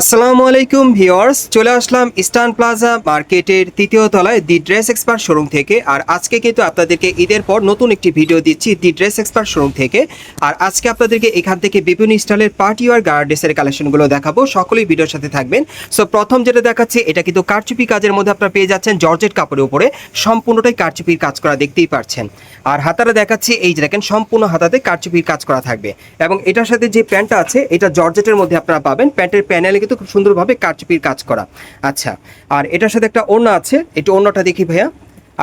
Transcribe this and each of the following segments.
আসসালামু আলাইকুম ভিওয়ার্স চলে আসলাম ইস্টার্ন প্লাজা মার্কেটের তৃতীয় তলায় দি ড্রেস এক্সপার্ট শোরুম থেকে। আর আজকে কিন্তু আপনাদেরকে ঈদের পর নতুন একটি ভিডিও দিচ্ছি দি ড্রেস এক্সপার্ট শোরুম থেকে। আর আজকে আপনাদেরকে এখান থেকে বিভিন্ন স্টাইলের পার্টি ওয়ার গার্ডেসের কালেকশনগুলো দেখাবো, সকলেই ভিডিওর সাথে থাকবেন। সো প্রথম যেটা দেখাচ্ছি, এটা কিন্তু কারচুপি কাজের মধ্যে আপনারা পেয়ে যাচ্ছেন জর্জেট কাপড়ের উপরে। সম্পূর্ণটাই কারচুপির কাজ করা দেখতেই পাচ্ছেন আর হাতারা দেখাচ্ছি, এই যে দেখেন, সম্পূর্ণ হাতাতে কারচুপির কাজ করা থাকবে। এবং এটার সাথে যে প্যান্টটা আছে, এটা জর্জেটের মধ্যে আপনারা পাবেন। প্যান্টের প্যানেলে কিন্তু খুব সুন্দরভাবে কারচুপির কাজ করা। আচ্ছা আর এটার সাথে একটা ওড়না আছে, একটু ওড়নাটা দেখি ভাইয়া।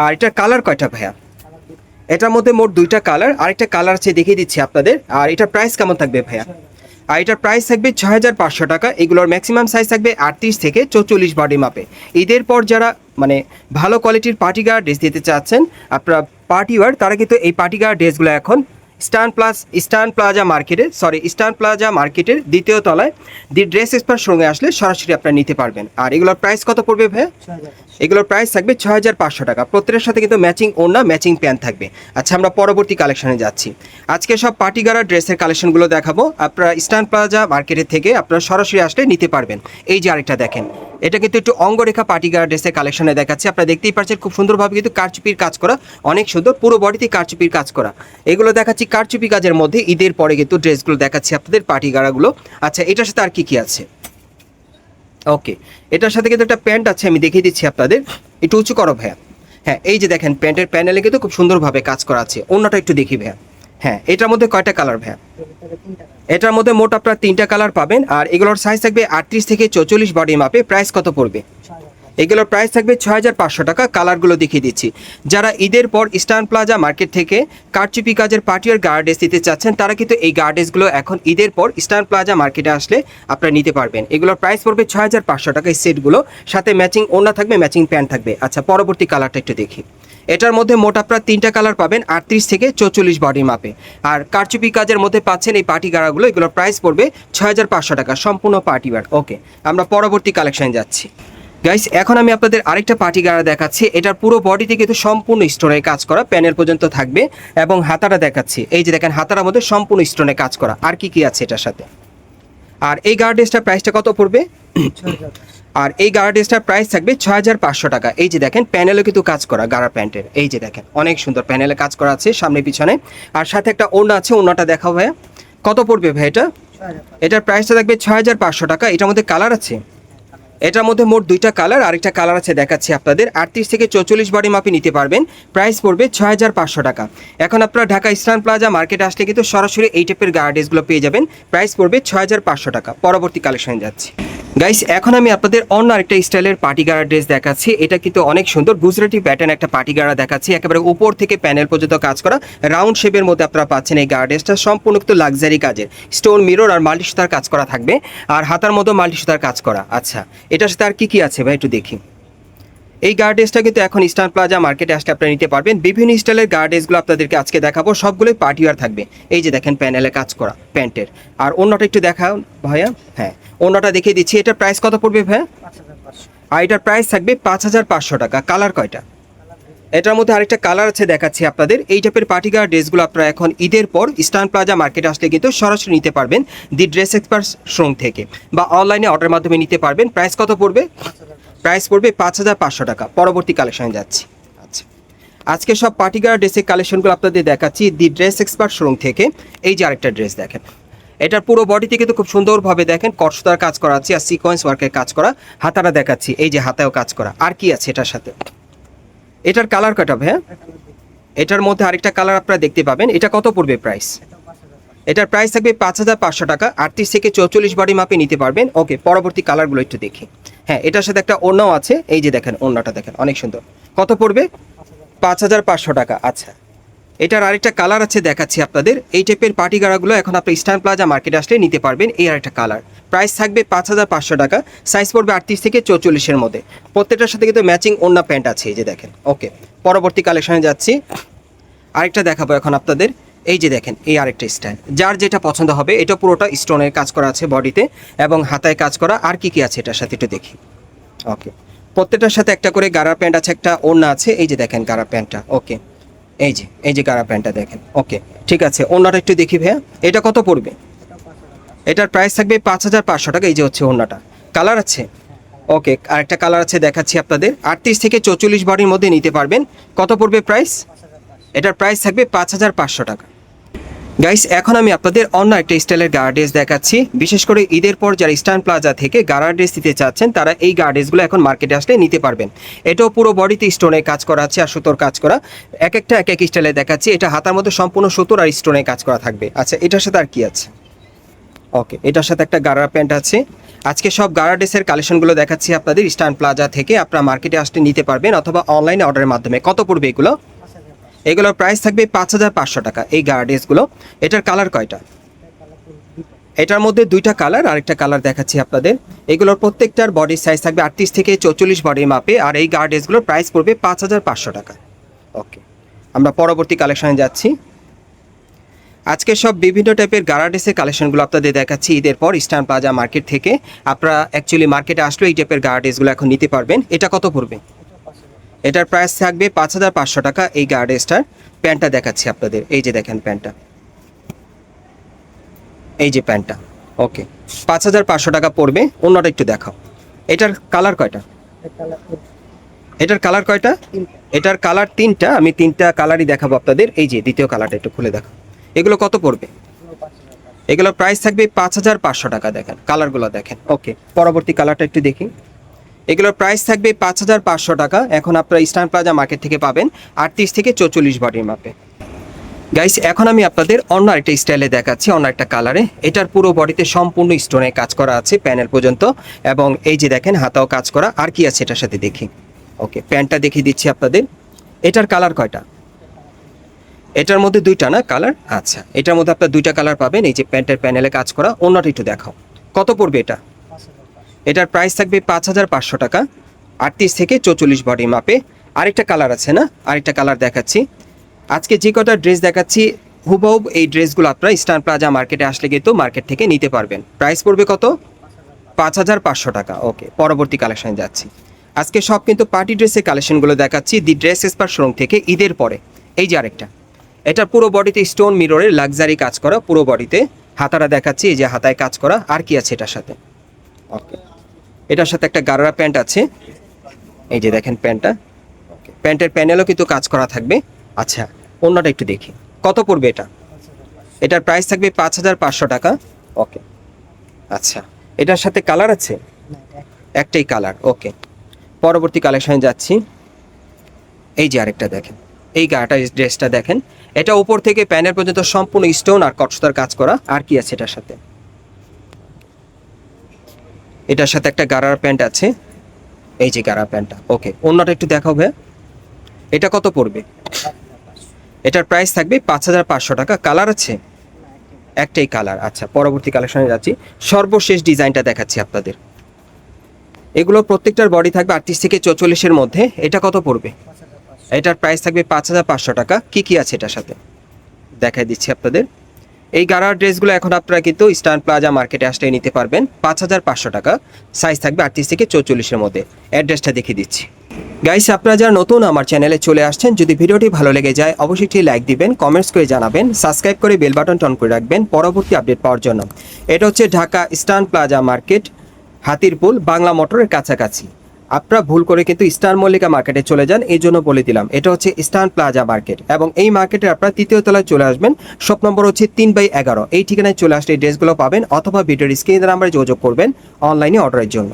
আর এটার কালার কয়টা ভাইয়া? এটার মধ্যে মোট দুইটা কালার, আরেকটা কালার আছে দেখিয়ে দিচ্ছি আপনাদের। আর এটার প্রাইস কেমন থাকবে ভাইয়া? আর এটার প্রাইস থাকবে ছয় হাজার পাঁচশো টাকা, এগুলোর ম্যাক্সিমাম সাইজ থাকবে আটত্রিশ থেকে চৌচল্লিশ বডি মাপে ঈদের পর যারা মানে ভালো কোয়ালিটির পার্টি গার্ড ড্রেস দিতে চাচ্ছেন, আপনারা পার্টি ওয়ার তারা কিন্তু এই পার্টি গার্ড ড্রেসগুলো এখন স্টার্ন প্লাস ইস্টার্ন প্লাজা মার্কেটে সরি ইস্টার্ন প্লাজা মার্কেটের দ্বিতীয় তলায় দি ড্রেস এক্সপার্ট সঙ্গে আসলে সরাসরি আপনারা নিতে পারবেন। আর এগুলোর প্রাইস কত পড়বে ভাই এগুলোর প্রাইস থাকবে ছয় হাজার পাঁচশো টাকা। প্রত্যেকের সাথে কিন্তু ম্যাচিং ওড়না ম্যাচিং প্যান্ট থাকবে। আচ্ছা আমরা পরবর্তী কালেকশনে যাচ্ছি। আজকে সব পার্টি গারা ড্রেসের কালেকশনগুলো দেখাবো। আপনারা ইস্টার্ন প্লাজা মার্কেটের থেকে আপনারা সরাসরি আসলে নিতে পারবেন। এই যে আরেকটা দেখেন, এটা কিন্তু একটু অঙ্গরেখা পার্টি গারা ড্রেসের কালেকশনে দেখাচ্ছে। আপনারা দেখতেই পাচ্ছেন খুব সুন্দরভাবে কিন্তু কারচুপির কাজ করা, অনেক সুন্দর, পুরো বডিতে কারচুপির কাজ করা। এগুলো দেখাচ্ছি কারচুপি কাজের মধ্যে, ঈদের পরে কিন্তু ড্রেসগুলো দেখাচ্ছি আপনাদের পার্টি গারাগুলো আচ্ছা এটার সাথে আর কি কি আছে? ওকে এটার সাথে কিন্তু একটা প্যান্ট আছে, আমি দেখিয়ে দিচ্ছি আপনাদের। একটু উঁচু করো ভাইয়া। হ্যাঁ এই যে দেখেন, প্যান্টের প্যানেলে কিন্তু খুব সুন্দরভাবে কাজ করা আছে। অন্যটা একটু দেখি ভাইয়া। হ্যাঁ এটার মধ্যে কয়টা কালার ভাইয়া? এটার মধ্যে মোট আপনার তিনটা কালার পাবেন, আর এগুলোর সাইজ থাকবে আটত্রিশ থেকে চৌচল্লিশ বডি মাপে প্রাইস কত পড়বে? এগুলোর প্রাইস থাকবে ছয় হাজার পাঁচশো টাকা কালারগুলো দেখিয়ে দিচ্ছি। যারা ঈদের পর ইস্টার্ন প্লাজা মার্কেট থেকে কারচুপি কাজের পার্টিয়ার গার্ডেস দিতে চাচ্ছেন, তারা কিন্তু এই গার্ডেসগুলো এখন ঈদের পর ইস্টার্ন প্লাজা মার্কেটে আসলে আপনারা নিতে পারবেন। এগুলোর প্রাইস পড়বে ছয় হাজার পাঁচশো টাকা এই সেটগুলো, সাথে ম্যাচিং ওড়না থাকবে ম্যাচিং প্যান্ট থাকবে। আচ্ছা পরবর্তী কালারটা একটু দেখি। এটার মধ্যে মোট আপনার তিনটা কালার পাবেন, আটত্রিশ থেকে চৌচল্লিশ বডি মাপে আর কারচুপি কাজের মধ্যে পাচ্ছেন এই পার্টি গাড়াগুলো, এগুলোর প্রাইস পড়বে ছয় হাজার পাঁচশো টাকা, সম্পূর্ণ পার্টি ওকে আমরা পরবর্তী কালেকশন যাচ্ছি। গাইস এখন আমি আপনাদের আরেকটা পার্টি গাড়া দেখাচ্ছি। এটার পুরো বডিতে কিন্তু সম্পূর্ণ স্টোনের কাজ করা প্যানেল পর্যন্ত থাকবে এবং হাতাটা দেখাচ্ছি। এই যে দেখেন হাতার মধ্যে সম্পূর্ণ স্টোনে কাজ করা। আর কি কি আছে এটার সাথে? আর এই গার্ডেসটার প্রাইসটা কত পড়বে? আর এই গার্ডেসটার প্রাইস থাকবে ছয় হাজার পাঁচশো টাকা। এই যে দেখেন প্যানেলে কিন্তু কাজ করা গাড়া প্যান্টের। এই যে দেখেন অনেক সুন্দর প্যানেলে কাজ করা আছে সামনে পিছনে। আর সাথে একটা ওড়না আছে ওড়নাটা দেখাও ভাইয়া। কত পড়বে ভাই এটা? এটার প্রাইসটা থাকবে ছয় হাজার পাঁচশো টাকা। এটার মধ্যে কালার আছে? এটার মধ্যে মোট দুইটা কালার, আরেকটা কালার আছে দেখাচ্ছি আপনাদের। আটত্রিশ থেকে চৌচল্লিশ বডি মাপে নিতে পারবেন। প্রাইস পড়বে ছয় হাজার পাঁচশো টাকা। এখন আপনারা ঢাকা ইস্টার্ন প্লাজা মার্কেট আসলে কিন্তু সরাসরি এই টাইপের গার্ডেসগুলো পেয়ে যাবেন। প্রাইস পড়বে ছয় হাজার পাঁচশো টাকা। পরবর্তী কালেকশনে যাচ্ছি। গাইস এখন আমি আপনাদের অন্য আরেকটা স্টাইলের পার্টি গাড়া ড্রেস দেখাচ্ছি। এটা কিন্তু অনেক সুন্দর। গুজরাটি প্যাটার্ন একটা পার্টি গাড়া দেখাচ্ছি। একেবারে উপর থেকে প্যানেল পর্যন্ত কাজ করা। রাউন্ড শেপের মধ্যে আপনারা পাচ্ছেন এই গাড়া ড্রেসটা সম্পূর্ণ কিন্তু লাক্সারি কাজের। স্টোন মিরর আর মাল্টি সুতার কাজ করা থাকবে। আর হাতার মতো মাল্টি সুতার কাজ করা। আচ্ছা এটার সাথে আর কী কী আছে ভাই একটু দেখি। এই গার্ডেসটা কিন্তু এখন ইস্টার্ন প্লাজা মার্কেটে আসলে আপনারা নিতে পারবেন। বিভিন্ন স্টাইলের গার্ডেসগুলো আপনাদেরকে আজকে দেখাবো। সবগুলোই পার্টিওয়ার থাকবে। এই যে দেখেন প্যানেলে কাজ করা প্যান্টের। আর অন্যটা একটু দেখাও ভাইয়া। হ্যাঁ অন্যটা দেখিয়ে দিচ্ছি। এটার প্রাইস কত পড়বে ভাইয়া? আর এটার প্রাইস থাকবে পাঁচ হাজার পাঁচশো টাকা। কালার কয়টা? এটার মধ্যে আরেকটা কালার আছে দেখাচ্ছি আপনাদের। এই টাইপের পার্টি গার্ড ড্রেসগুলো আপনারা এখন ঈদের পর ইস্টার্ন প্লাজা মার্কেটে আসলে কিন্তু সরাসরি নিতে পারবেন দি ড্রেস এক্সপার্ট শোরুম থেকে বা অনলাইনে অর্ডার মাধ্যমে নিতে পারবেন। প্রাইস কত পড়বে? প্রাইস পড়বে পাঁচ হাজার পাঁচশো টাকা। পরবর্তী কালেকশনে যাচ্ছি। আচ্ছা। আজকে সব পার্টিগার ড্রেসের কালেকশনগুলো আপনাদের দেখাচ্ছি দি ড্রেস এক্সপার্ট শোরুম থেকে। এই যে আরেকটা ড্রেস দেখেন। এটার পুরো বডিতে কিন্তু খুব সুন্দরভাবে দেখেন কষ্টতার কাজ করা আছে আর সিকোয়েন্স ওয়ার্কের কাজ করা। হাতাটা দেখাচ্ছি, এই যে হাতায়ও কাজ করা। আর কি আছে এটার সাথে? এটার কালার কাটা হ্যাঁ এটার মধ্যে আরেকটা কালার আপনারা দেখতে পাবেন। এটা কত পড়বে প্রাইস এটার প্রাইস থাকবে পাঁচ হাজার পাঁচশো টাকা। আটত্রিশ থেকে চৌচল্লিশ বাড়ি মাপে নিতে পারবেন। ওকে পরবর্তী কালারগুলো একটু দেখি। হ্যাঁ এটার সাথে একটা ওড়নাও আছে। এই যে দেখেন, ওড়নাটা দেখেন, অনেক সুন্দর। কত পড়বে? পাঁচ হাজার পাঁচশো টাকা। আচ্ছা। এটার আরেকটা কালার আছে দেখাচ্ছি আপনাদের। এই টাইপের পার্টি গাড়াগুলো এখন আপনি স্ট্যান্ড প্লাজা মার্কেটে আসলে নিতে পারবেন এই আরেকটা কালার প্রাইস থাকবে পাঁচ হাজার পাঁচশো টাকা সাইজ পড়বে আটত্রিশ থেকে চৌচল্লিশের মধ্যে। প্রত্যেকটার সাথে কিন্তু ম্যাচিং ওড়না প্যান্ট আছে, এই যে দেখেন। ওকে পরবর্তী কালেকশনে যাচ্ছি। আরেকটা দেখাবো এখন আপনাদের। এই যে দেখেন, এই আরেকটা স্টাইল যার যেটা পছন্দ হবে, এটা পুরোটা স্টোনের কাজ করা আছে বডিতে এবং হাতায় কাজ করা। আর কি কি আছে এটার সাথে একটু দেখি। ওকে প্রত্যেকটার সাথে একটা করে গাড়া প্যান্ট আছে, একটা ওড়না আছে। এই যে দেখেন গাড়া প্যান্টটা ওকে এই যে এই যে কারা প্যান্টটা দেখেন। ওকে, ঠিক আছে। ওড়নাটা একটু দেখি ভাইয়া। এটা কত পড়বে? এটার প্রাইস থাকবে পাঁচ হাজার পাঁচশো টাকা, এই যে হচ্ছে ওড়নাটা। কালার আছে? ওকে, আরেকটা কালার আছে, দেখাচ্ছি আপনাদের। আটত্রিশ থেকে চৌচল্লিশ বারের মধ্যে নিতে পারবেন। কত পড়বে প্রাইস এটার প্রাইস থাকবে পাঁচ হাজার পাঁচশো টাকা। গাইস এখন আমি আপনাদের অন্য একটা স্টাইলের গার্ডেস দেখাচ্ছি। বিশেষ করে ঈদের পর যারা স্টান প্লাজা থেকে গার্ডেস দিতে চাচ্ছেন, তারা এই গার্ডেসগুলো এখন মার্কেটে আসলে নিতে পারবেন। এটাও পুরো বডিতে স্টোনে কাজ করা আছে আর সুতোর কাজ করা। এক একটা এক এক স্টাইলে দেখাচ্ছি। এটা হাতার মধ্যে সম্পূর্ণ সুতোর আর স্টোনে কাজ করা থাকবে। আচ্ছা এটার সাথে আর কি আছে? ওকে এটার সাথে একটা গারা প্যান্ট আছে। আজকে সব গারা ড্রেসের কালেকশনগুলো দেখাচ্ছি আপনাদের স্টান প্লাজা থেকে। আপনারা মার্কেটে আসলে নিতে পারবেন অথবা অনলাইনে অর্ডারের মাধ্যমে। কত পড়বে এগুলো? এগুলোর প্রাইস থাকবে পাঁচ হাজার পাঁচশো টাকা। এই গারা ড্রেসগুলো এটার কালার কয়টা? এটার মধ্যে দুইটা কালার আরেকটা কালার দেখাচ্ছি আপনাদের। এগুলোর প্রত্যেকটার বডি সাইজ থাকবে আটত্রিশ থেকে চৌচল্লিশ বডির মাপে, আর এই গার্ড ড্রেসগুলোর প্রাইস পড়বে পাঁচ হাজার পাঁচশো টাকা। ওকে আমরা পরবর্তী কালেকশনে যাচ্ছি। আজকে সব বিভিন্ন টাইপের গারা ড্রেসের কালেকশনগুলো আপনাদের দেখাচ্ছি। ঈদের পর ইস্টার্ন প্লাজা মার্কেট থেকে আপনারা অ্যাকচুয়ালি মার্কেটে আসলে এই টাইপের গারা ড্রেসগুলো এখন নিতে পারবেন। এটা কত পড়বে? এটার প্রাইস থাকবে পাঁচ হাজার পাঁচশো টাকা। এই গারা ড্রেসটার প্যান্টটা দেখাচ্ছি আপনাদের। এই যে দেখেন প্যান্টটা এই যে প্যান্টটা ওকে পাঁচ হাজার পাঁচশো টাকা পড়বে। অন্যটা একটু দেখাও। এটার কালার কয়টা? এটার কালার কয়টা? এটার কালার তিনটা। আমি তিনটা কালারই দেখাবো আপনাদের। এই যে দ্বিতীয় কালারটা একটু খুলে দেখো এগুলো কত পড়বে? এগুলোর প্রাইস থাকবে পাঁচ হাজার পাঁচশো টাকা, দেখেন। কালারগুলো দেখেন। ওকে পরবর্তী কালারটা একটু দেখি। এগুলোর প্রাইস থাকবে পাঁচ হাজার পাঁচশো টাকা। এখন আপনারা ইস্টার্ন প্লাজা মার্কেট থেকে পাবেন আটত্রিশ থেকে চৌচল্লিশ বডির মাপে গাইস এখন আমি আপনাদের অন্য একটা স্টাইলে দেখাচ্ছি, অন্য একটা কালারে এটার পুরো বডিতে সম্পূর্ণ স্টোনে কাজ করা আছে প্যানেল পর্যন্ত। এবং এই যে দেখেন, হাতাও কাজ করা। আর কি আছে এটার সাথে দেখি। ওকে প্যান্টটা দেখিয়ে দিচ্ছি আপনাদের। এটার কালার কয়টা? এটার মধ্যে দুইটা না কালার আচ্ছা এটার মধ্যে আপনার দুইটা কালার পাবেন। এই যে প্যান্টের প্যানেলে কাজ করা। অন্যটা একটু দেখাও। কত পড়বে এটা? এটার প্রাইস থাকবে পাঁচ হাজার পাঁচশো টাকা। আটত্রিশ থেকে চৌচল্লিশ বডি মাপে। আরেকটা কালার আছে না? আরেকটা কালার দেখাচ্ছি। আজকে যে কটা ড্রেস দেখাচ্ছি হুবহুব এই ড্রেসগুলো আপনারা স্টার প্লাজা মার্কেটে আসলে কিন্তু মার্কেট থেকে নিতে পারবেন। প্রাইস পড়বে কত? পাঁচ হাজার পাঁচশো টাকা। ওকে পরবর্তী কালেকশনে যাচ্ছি। আজকে সব কিন্তু পার্টি ড্রেসের কালেকশনগুলো দেখাচ্ছি দি ড্রেস এসপার শোরুম থেকে ঈদের পরে। এই যে আরেকটা। এটা পুরো বডিতে স্টোন মিররের লাক্সারি কাজ করা, পুরো বডিতে হাতারা দেখাচ্ছি, এই যে হাতায় কাজ করা। আর কি আছে এটার সাথে? ওকে এটার সাথে একটা গারারা প্যান্ট আছে। এই যে দেখেন প্যান্টটা। প্যান্টের প্যানেলও কিন্তু কাজ করা থাকবে। আচ্ছা অন্যটা একটু দেখি। কত পড়বে এটা? এটার প্রাইস থাকবে পাঁচ হাজার পাঁচশো টাকা। ওকে আচ্ছা এটার সাথে কালার আছে? একটাই কালার ওকে পরবর্তী কালেকশনে যাচ্ছি। এই যে আরেকটা দেখেন। এই গাটা ড্রেসটা দেখেন। এটা উপর থেকে প্যানের পর্যন্ত সম্পূর্ণ স্টোন আর কটসতার কাজ করা। আর কি আছে এটার সাথে? এটার সাথে একটা গারার প্যান্ট আছে। এই যে গারা প্যান্টটা, ওকে, অন্যটা একটু দেখাও ভাইয়া। এটা কত পড়বে? এটার প্রাইস থাকবে পাঁচ হাজার পাঁচশো টাকা। কালার আছে? একটাই কালার। আচ্ছা পরবর্তী কালেকশনে যাচ্ছি। সর্বশেষ ডিজাইনটা দেখাচ্ছি আপনাদের। এগুলো প্রত্যেকটার বডি থাকবে আটত্রিশ থেকে চৌচল্লিশের মধ্যে। এটা কত পড়বে? এটার প্রাইস থাকবে পাঁচ হাজার পাঁচশো টাকা। কী কী আছে এটার সাথে? দেখাই দিচ্ছি আপনাদের। এই গারার ড্রেসগুলো এখন আপনারা কিন্তু স্টার প্লাজা মার্কেটে আসলে নিতে পারবেন। পাঁচ হাজার পাঁচশো টাকা। সাইজ থাকবে আটত্রিশ থেকে চৌচল্লিশের মধ্যে। অ্যাড্রেসটা দেখিয়ে দিচ্ছি। গাইস, আপনারা যারা নতুন আমার চ্যানেলে চলে আসছেন, যদি ভিডিওটি ভালো লেগে যায়, অবশ্যই একটি লাইক দিবেন, কমেন্টস করে জানাবেন, সাবস্ক্রাইব করে বেল বাটন টন করে রাখবেন পরবর্তী আপডেট পাওয়ার জন্য। এটা হচ্ছে Dhaka eastern plaza market, Hatirpool, Bangla মোটরের কাছাকাছি। আপনারা ভুল করে কিন্তু স্টার মল্লিকা মার্কেটে চলে যান, এই জন্য বলে দিলাম। এটা হচ্ছে স্টার প্লাজা মার্কেট এবং এই মার্কেটে আপনারা তৃতীয় তলায় চলে আসবেন। শপ নম্বর হচ্ছে তিন বাই এগারো। এই ঠিকানায় চলে আসলে এই ড্রেসগুলো পাবেন অথবা ভিডিওর স্ক্রিনের নাম্বারে যোগাযোগ করবেন অনলাইনে অর্ডারের জন্য।